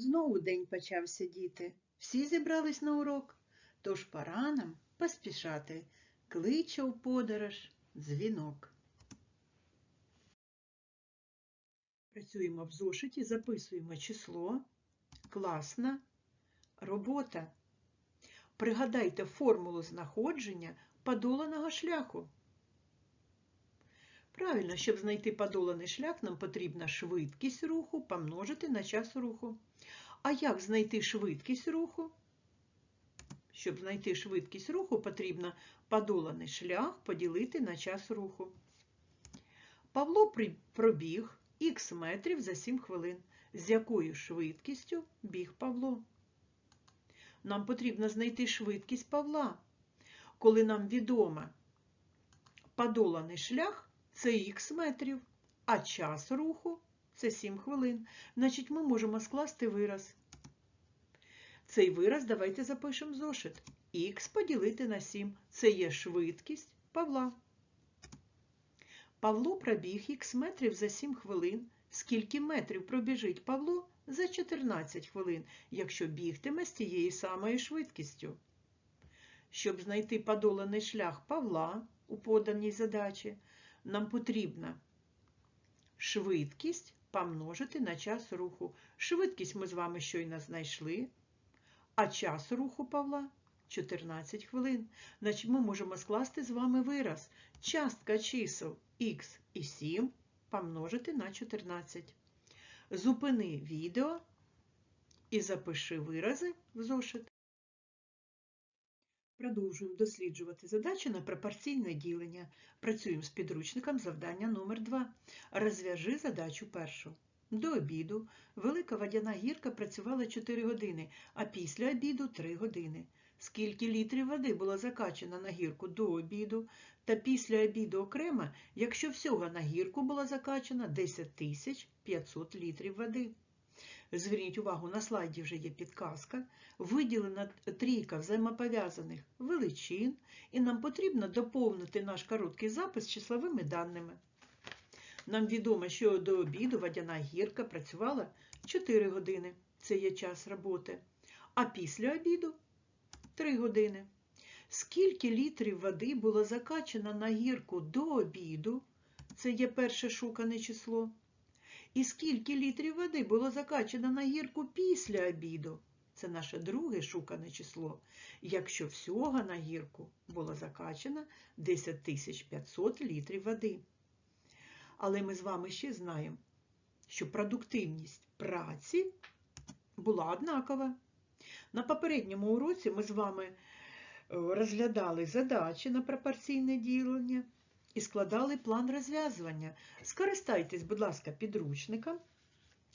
Знову день почався, діти. Всі зібрались на урок, тож пора нам поспішати. Кличе у подорож дзвінок. Працюємо в зошиті, записуємо число, класна робота. Пригадайте формулу знаходження подоланого шляху. Правильно, щоб знайти подоланий шлях, нам потрібна швидкість руху помножити на час руху. А як знайти швидкість руху? Щоб знайти швидкість руху, потрібно подоланий шлях поділити на час руху. Павло пробіг х метрів за 7 хвилин. З якою швидкістю біг Павло? Нам потрібно знайти швидкість Павла. Коли нам відомо подоланий шлях, це х метрів, а час руху це 7 хвилин. Значить, ми можемо скласти вираз. Цей вираз давайте запишемо зошит. Х поділити на 7 це є швидкість Павла. Павло пробіг х метрів за 7 хвилин. Скільки метрів пробіжить Павло за 14 хвилин, якщо бігтиме з тією самою швидкістю? Щоб знайти подоланий шлях Павла у поданій задачі, нам потрібна швидкість помножити на час руху. Швидкість ми з вами щойно знайшли, а час руху Павла 14 хвилин. Значить, ми можемо скласти з вами вираз. Частка чисел х і 7 помножити на 14. Зупини відео і запиши вирази в зошит. Продовжуємо досліджувати задачі на пропорційне ділення. Працюємо з підручником завдання номер 2 Розв'яжи задачу першу. До обіду велика водяна гірка працювала 4 години, а після обіду 3 години. Скільки літрів води було закачано на гірку до обіду та після обіду окремо, якщо всього на гірку було закачано 10 500 літрів води. Зверніть увагу, на слайді вже є підказка, виділена трійка взаємопов'язаних величин, і нам потрібно доповнити наш короткий запис числовими даними. Нам відомо, що до обіду водяна гірка працювала 4 години, це є час роботи, а після обіду 3 години. Скільки літрів води було закачано на гірку до обіду, це є перше шукане число. І скільки літрів води було закачано на гірку після обіду? Це наше друге шукане число. Якщо всього на гірку було закачано 10 500 літрів води. Але ми з вами ще знаємо, що продуктивність праці була однакова. На попередньому уроці ми з вами е, розглядали задачі на пропорційне ділення і складали план розв'язування. Скористайтесь, будь ласка, підручником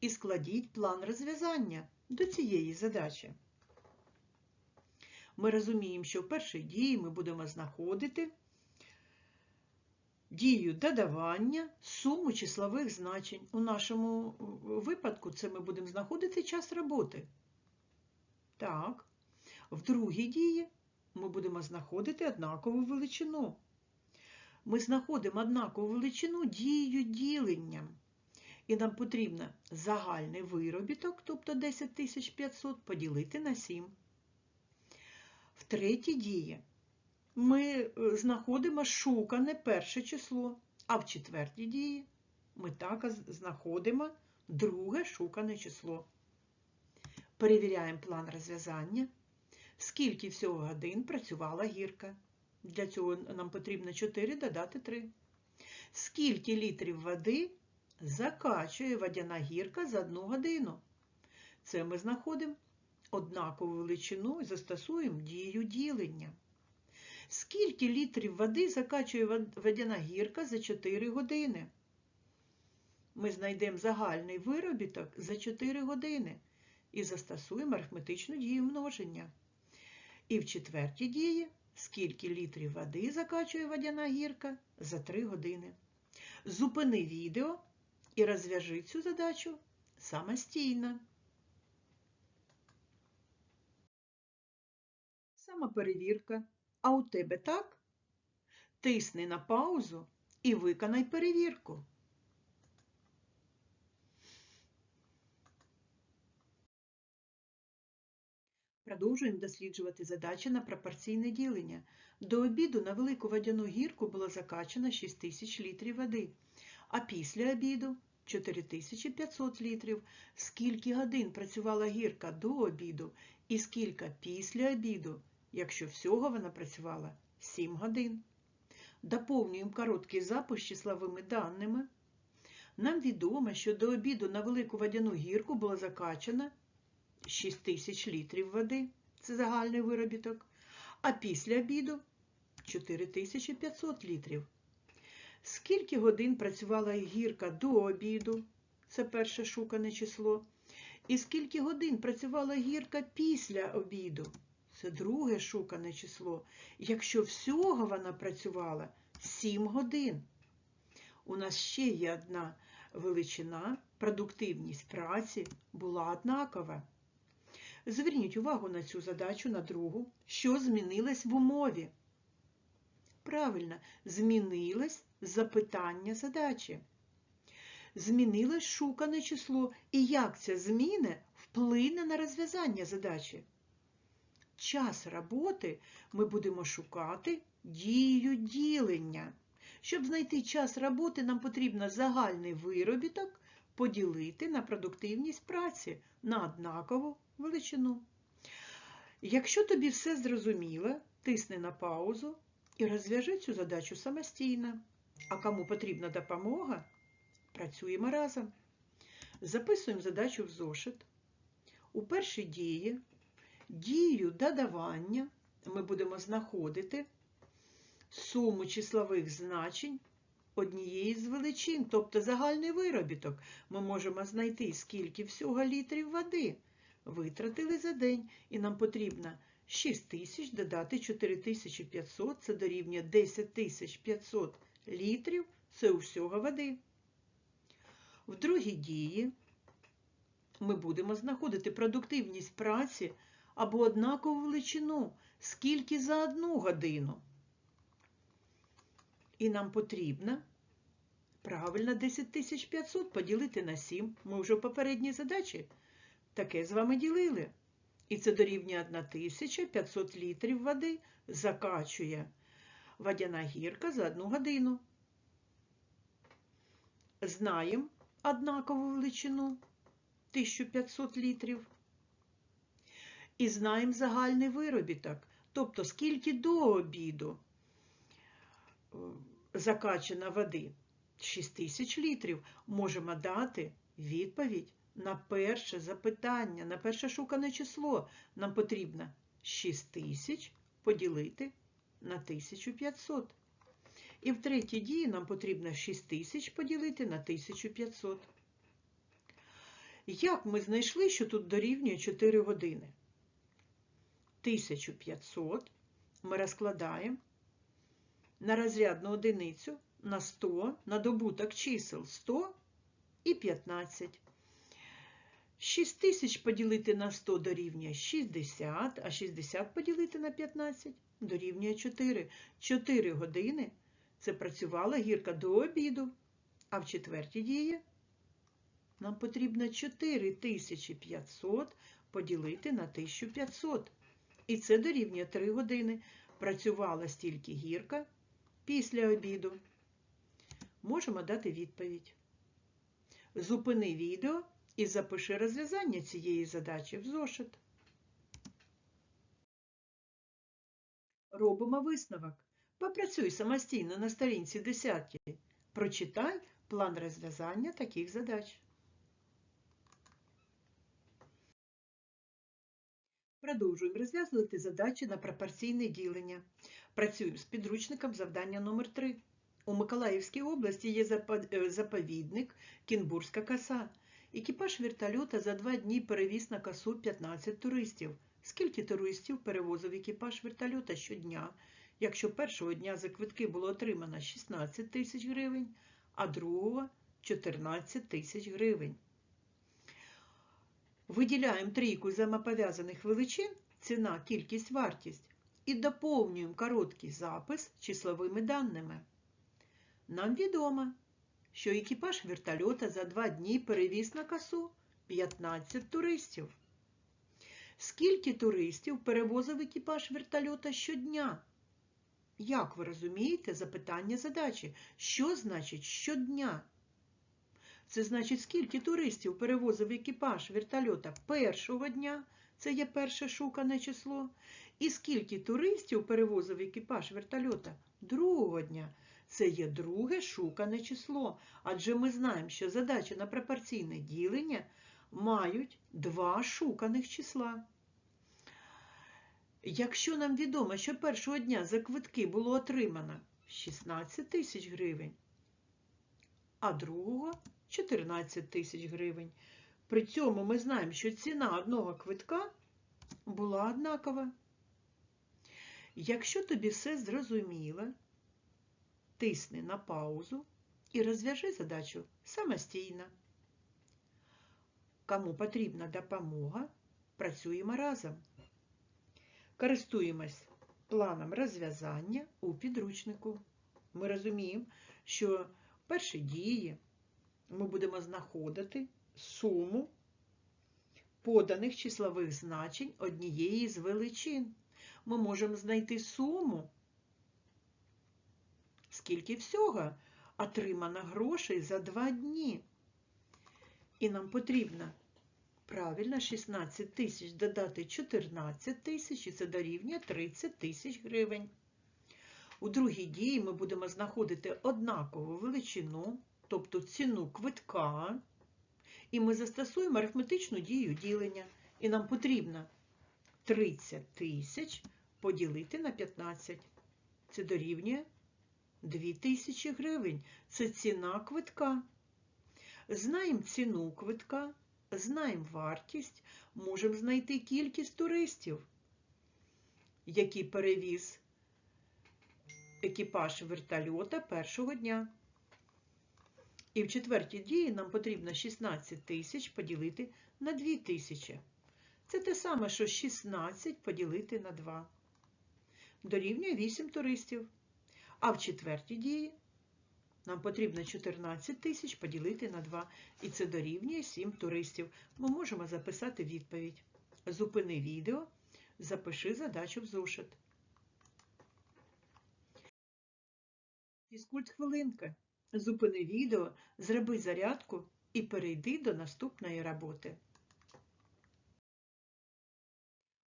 і складіть план розв'язання до цієї задачі. Ми розуміємо, що в першій дії ми будемо знаходити дію додавання, суму числових значень. У нашому випадку це ми будемо знаходити час роботи. Так, в другій дії ми будемо знаходити однакову величину ми знаходимо однакову величину дією діленням. І нам потрібно загальний виробіток, тобто 10500, поділити на 7. В третій дії ми е, знаходимо шукане перше число, а в четвертій дії ми також знаходимо друге шукане число. Перевіряємо план розв'язання, скільки всього годин працювала гірка. Для цього нам потрібно 4 додати 3. Скільки літрів води закачує водяна гірка за одну годину? Це ми знаходимо однакову величину і застосуємо дію ділення. Скільки літрів води закачує водяна гірка за 4 години? Ми знайдемо загальний виробіток за 4 години і застосуємо арифметичну дію множення. І в четвертій дії скільки літрів води закачує водяна гірка за 3 години. Зупини відео і розв'яжи цю задачу самостійно. Самоперевірка. А у тебе так? Тисни на паузу і виконай перевірку. Продовжуємо досліджувати задачі на пропорційне ділення. До обіду на велику водяну гірку було закачано 6 тисяч літрів води, а після обіду 4500 літрів. Скільки годин працювала гірка до обіду і скільки після обіду, якщо всього вона працювала 7 годин. Доповнюємо короткий запис числовими даними. Нам відомо, що до обіду на велику водяну гірку було закачано 6 тисяч літрів води, це загальний виробіток, а після обіду 4500 літрів. Скільки годин працювала гірка до обіду, це перше шукане число, і скільки годин працювала гірка після обіду, це друге шукане число, якщо всього вона працювала 7 годин. У нас ще є одна величина, продуктивність праці була однакова. Зверніть увагу на цю задачу на другу, що змінилось в умові. Правильно, змінилось запитання задачі. Змінилось шукане число і як ця зміна вплине на розв'язання задачі. Час роботи ми будемо шукати дією ділення. Щоб знайти час роботи, нам потрібно загальний виробіток поділити на продуктивність праці на однакову величину. Якщо тобі все зрозуміло, тисни на паузу і розв'яжи цю задачу самостійно. А кому потрібна допомога, працюємо разом. Записуємо задачу в зошит. У першій дії дію додавання ми будемо знаходити суму числових значень однієї з величин, тобто загальний виробіток. Ми можемо знайти, скільки всього літрів води витратили за день, і нам потрібно 6 тисяч додати 4500, це дорівнює 10 500 літрів, це у всього води. В другій дії ми будемо знаходити продуктивність праці або однакову величину, скільки за одну годину. І нам потрібно правильно 10 500 поділити на 7. Ми вже в попередній задачі таке з вами ділили. І це дорівнює 1500 літрів води закачує водяна гірка за одну годину. Знаємо однакову величину 1500 літрів. І знаємо загальний виробіток, тобто скільки до обіду закачано води 6000 літрів, можемо дати відповідь на перше запитання, на перше шукане число. Нам потрібно 6000 поділити на 1500. І в третій дії нам потрібно 6000 поділити на 1500. Як ми знайшли, що тут дорівнює 4 години? 1500 ми розкладаємо на розрядну одиницю на 100, на добуток чисел 100 і 15. 6 тисяч поділити на 100 дорівнює 60, а 60 поділити на 15 дорівнює 4. 4 години це працювала гірка до обіду, а в четвертій дії нам потрібно 4500 поділити на 1500. І це дорівнює 3 години. Працювала стільки гірка після обіду. Можемо дати відповідь. Зупини відео і запиши розв'язання цієї задачі в зошит. Робимо висновок. Попрацюй самостійно на сторінці 10. Прочитай план розв'язання таких задач. Продовжуємо розв'язувати задачі на пропорційне ділення. Працюємо з підручником завдання номер 3 У Миколаївській області є заповідник Кінбурзька коса. Екіпаж вертольота за два дні перевіз на косу 15 туристів. Скільки туристів перевозив екіпаж вертольота щодня, якщо першого дня за квитки було отримано 16 тисяч гривень, а другого 14 тисяч гривень. Виділяємо трійку взаємопов'язаних величин, ціна, кількість, вартість, і доповнюємо короткий запис числовими даними. Нам відомо, що екіпаж вертольота за два дні перевіз на косу 15 туристів. Скільки туристів перевозив екіпаж вертольота щодня? Як ви розумієте запитання задачі? Що значить щодня? Це значить, скільки туристів перевозив екіпаж вертольота першого дня, це є перше шукане число, і скільки туристів перевозив екіпаж вертольота другого дня. Це є друге шукане число, адже ми знаємо, що задачі на пропорційне ділення мають два шуканих числа. Якщо нам відомо, що першого дня за квитки було отримано 16 тисяч гривень, а другого 14 тисяч гривень. При цьому ми знаємо, що ціна одного квитка була однакова. Якщо тобі все зрозуміло, тисни на паузу і розв'яжи задачу самостійно. Кому потрібна допомога, працюємо разом. Користуємось планом розв'язання у підручнику. Ми розуміємо, що перші дії ми будемо знаходити суму поданих числових значень однієї з величин. Ми можемо знайти суму, скільки всього отримано грошей за два дні. І нам потрібно правильно 16 тисяч додати 14 тисяч, і це дорівнює 30 тисяч гривень. У другій дії ми будемо знаходити однакову величину, тобто ціну квитка, і ми застосуємо арифметичну дію ділення. І нам потрібно 30 тисяч поділити на 15. Це дорівнює 2 тисячі гривень. Це ціна квитка. Знаємо ціну квитка, знаємо вартість, можемо знайти кількість туристів, які перевіз екіпаж вертольота першого дня. І в четвертій дії нам потрібно 16 тисяч поділити на 2 тисячі. Це те саме, що 16 поділити на 2. Дорівнює 8 туристів. А в четвертій дії нам потрібно 14 тисяч поділити на 2. І це дорівнює 7 туристів. Ми можемо записати відповідь. Зупини відео, запиши задачу в зошит. Фізкульт хвилинка. Зупини відео, зроби зарядку і перейди до наступної роботи.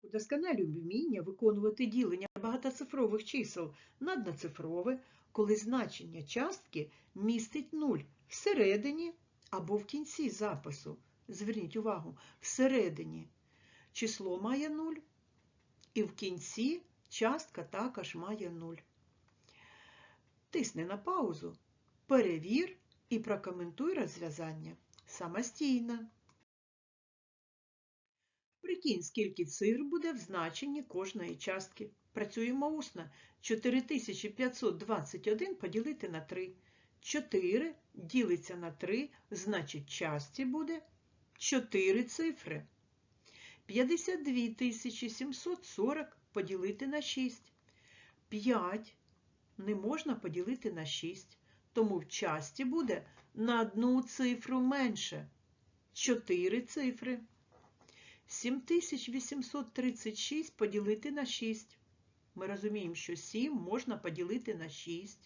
Удосконалюй вміння виконувати ділення багатоцифрових чисел на одноцифрове, коли значення частки містить 0 всередині або в кінці запису. Зверніть увагу, всередині число має 0, і в кінці частка також має 0. Тисни на паузу, перевір і прокоментуй розв'язання самостійно. Прикинь, скільки цифр буде в значенні кожної частки. Працюємо усно. 4521 поділити на 3. 4 ділиться на 3, значить часті буде 4 цифри. 52 740 поділити на 6. 5 не можна поділити на 6, тому в часті буде на одну цифру менше. 4 цифри. 7836 поділити на 6. Ми розуміємо, що 7 можна поділити на 6.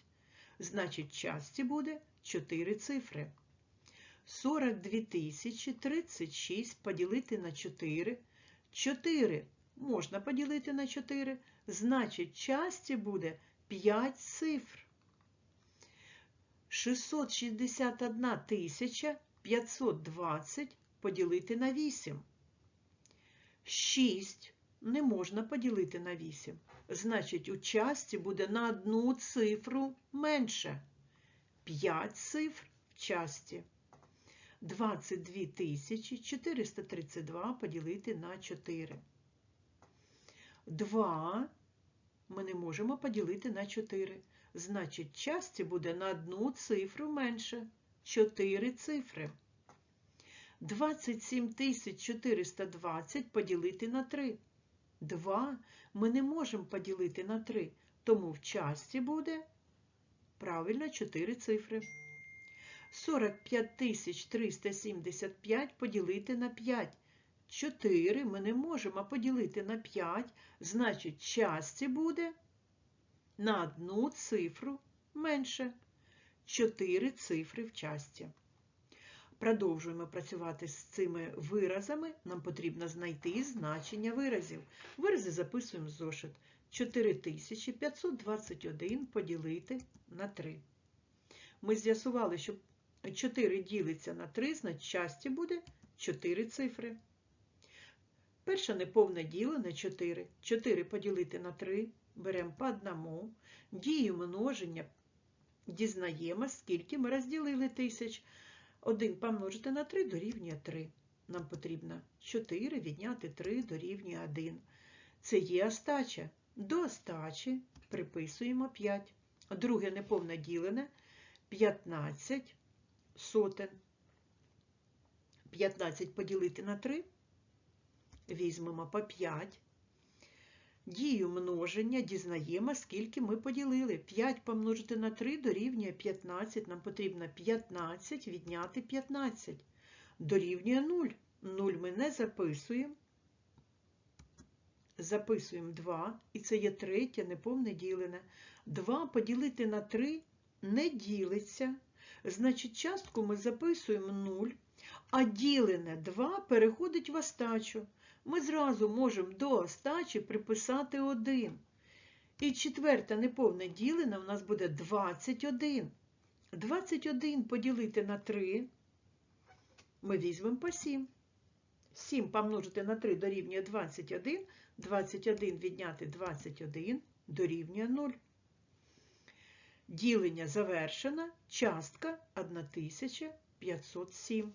Значить, часті буде 4 цифри. 42 36 поділити на 4. 4 можна поділити на 4. Значить, часті буде 5 цифр. 661 520 поділити на 8. 6 не можна поділити на 8. Значить, у часті буде на одну цифру менше. 5 цифр в часті. 22 432 поділити на 4. 2 ми не можемо поділити на 4. Значить, часті буде на одну цифру менше. 4 цифри. 27 420 поділити на 3. 2 ми не можемо поділити на 3, тому в часті буде правильно 4 цифри. 45 375 поділити на 5. 4 ми не можемо поділити на 5, значить часті буде на одну цифру менше. 4 цифри в часті. Продовжуємо працювати з цими виразами. Нам потрібно знайти значення виразів. Вирази записуємо в зошит. 4521 поділити на 3. Ми з'ясували, що 4 ділиться на 3, значить часті буде 4 цифри. Перше неповне діло на 4. 4 поділити на 3, беремо по одному. Дію множення дізнаємо, скільки ми розділили тисяч. 1 помножити на 3 дорівнює 3. Нам потрібно 4 відняти 3 дорівнює 1. Це є остача. До остачі приписуємо 5. Друге неповне ділене 15 сотен. 15 поділити на 3. Візьмемо по 5. Дію множення дізнаємо, скільки ми поділили. 5 помножити на 3 дорівнює 15. Нам потрібно 15 відняти 15. Дорівнює 0. 0 ми не записуємо. Записуємо 2, і це є третє неповне ділене. 2 поділити на 3 не ділиться. Значить, частку ми записуємо 0, а ділене 2 переходить в остачу. Ми зразу можемо до остачі приписати 1. І четверте неповне ділене у нас буде 21. 21 поділити на 3 ми візьмемо по 7. 7 помножити на 3 дорівнює 21. 21 відняти 21 дорівнює 0. Ділення завершено. Частка 1507.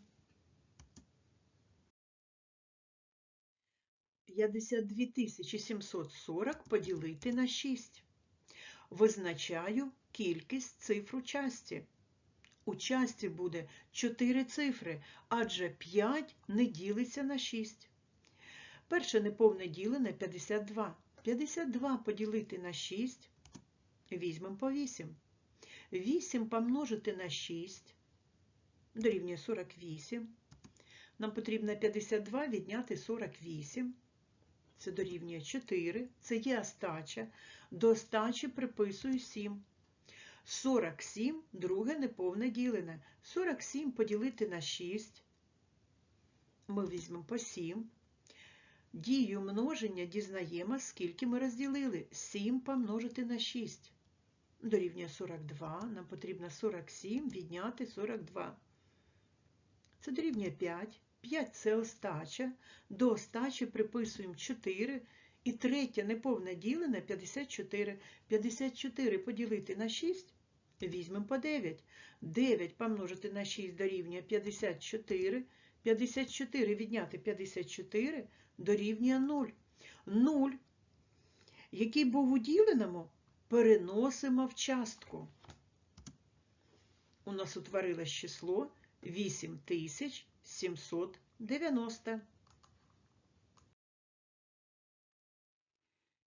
52 740 поділити на 6. Визначаю кількість цифр у часті. У часті буде 4 цифри, адже 5 не ділиться на 6. Перше неповне ділене 52. 52 поділити на 6. Візьмемо по 8. 8 помножити на 6 дорівнює 48. Нам потрібно 52 відняти 48. Це дорівнює 4. Це є остача. До остачі приписую 7. 47 друге неповне ділене. 47 поділити на 6. Ми візьмемо по 7. Дію множення дізнаємо, скільки ми розділили. 7 помножити на 6. Дорівнює 42. Нам потрібно 47 відняти 42. Це дорівнює 5. 5 це остача. До остачі приписуємо 4. І третє неповне ділене 54. 54 поділити на 6. Візьмемо по 9. 9 помножити на 6 дорівнює 54. 54 відняти 54 дорівнює 0. 0, який був у діленому, переносимо в частку. У нас утворилось число 8790.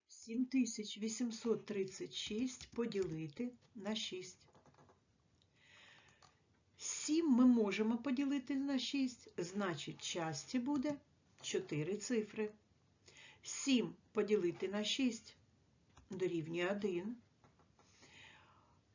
7836 поділити на 6. 7 ми можемо поділити на 6, значить, часті буде 4 цифри. 7 поділити на 6 дорівнює 1.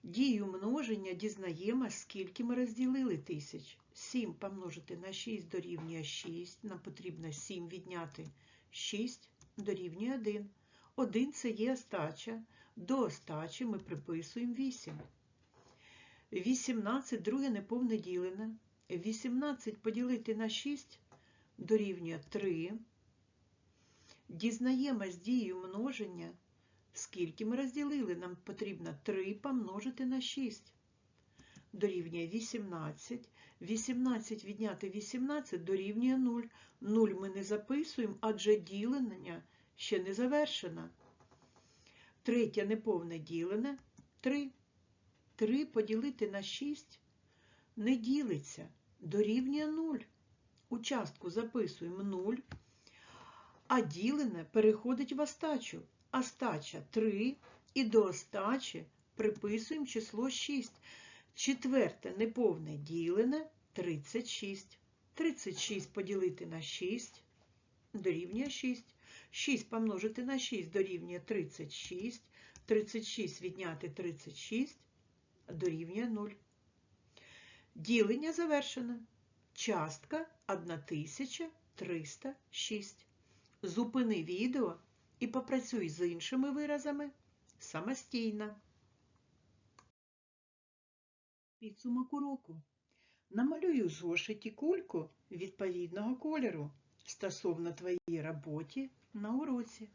Дію множення дізнаємо, скільки ми розділили тисяч. 7 помножити на 6 дорівнює 6. Нам потрібно 7 відняти 6 дорівнює 1. 1 це є остача. До остачі ми приписуємо 8. 18 друге неповне ділене. 18 поділити на 6 дорівнює 3. Дізнаємось дію множення. Скільки ми розділили? Нам потрібно 3 помножити на 6. Дорівнює 18. 18 відняти 18 дорівнює 0. 0 ми не записуємо, адже ділення ще не завершено. Третє неповне ділене 3. 3 поділити на 6 не ділиться, дорівнює 0. Участку записуємо 0, а ділене переходить в остачу. Остача 3 і до остачі приписуємо число 6. Четверте неповне ділене 36. 36 поділити на 6 дорівнює 6. 6 помножити на 6 дорівнює 36. 36 відняти 36 дорівнює 0. Ділення завершено. Частка 1306. Зупини відео і попрацюй з іншими виразами самостійно. Підсумок уроку. Намалюй зошиті кульку відповідного кольору стосовно твоєї роботи на уроці.